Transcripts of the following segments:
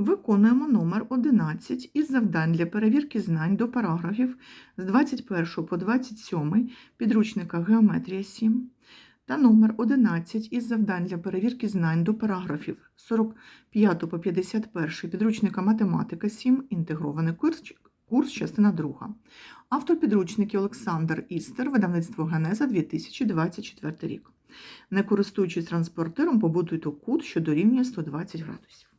Виконуємо номер 11 із завдань для перевірки знань до параграфів з 21 по 27 підручника Геометрія 7 та номер 11 із завдань для перевірки знань до параграфів з 45 по 51 підручника Математика 7, інтегрований курс, курс частина 2. Автор підручників Олександр Істер, видавництво Генеза 2024 рік. Не користуючись транспортером, побудуйте кут, що дорівнює 120 градусів.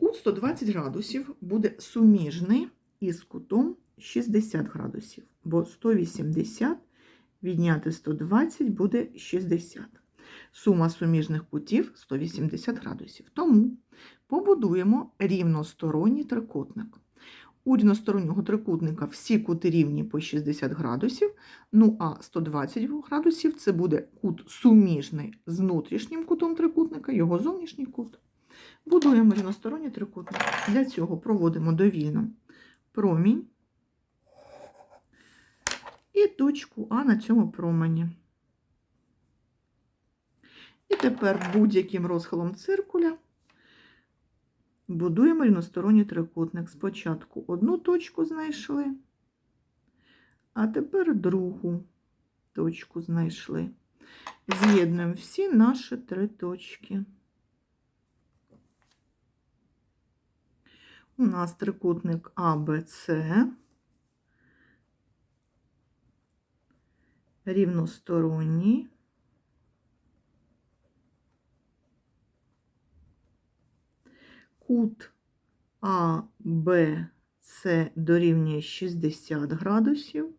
Кут 120 градусів буде суміжний із кутом 60 градусів, бо 180 відняти 120 буде 60. Сума суміжних кутів 180 градусів. Тому побудуємо рівносторонній трикутник. У рівностороннього трикутника всі кути рівні по 60 градусів, ну а 120 градусів це буде кут суміжний з внутрішнім кутом трикутника, його зовнішній кут. Будуємо рівносторонній трикутник. Для цього проводимо довільно промінь і точку А на цьому промені. І тепер будь-яким розхилом циркуля будуємо рівносторонній трикутник. Спочатку одну точку знайшли, а тепер другу точку знайшли. З'єднуємо всі наші три точки. У нас трикутник АБЦ, рівносторонній. Кут АБЦ дорівнює 60 градусів.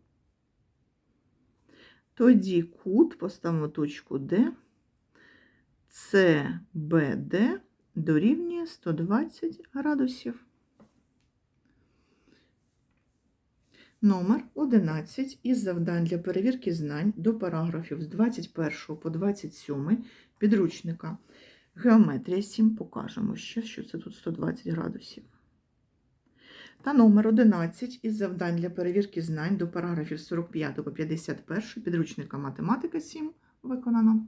Тоді кут, поставимо точку Д, СБД дорівнює 120 градусів. Номер 11 із завдань для перевірки знань до параграфів з 21 по 27 підручника Геометрія 7 покажемо ще, що це тут 120 градусів. Та номер 11 із завдань для перевірки знань до параграфів 45 по 51 підручника Математика 7 виконано.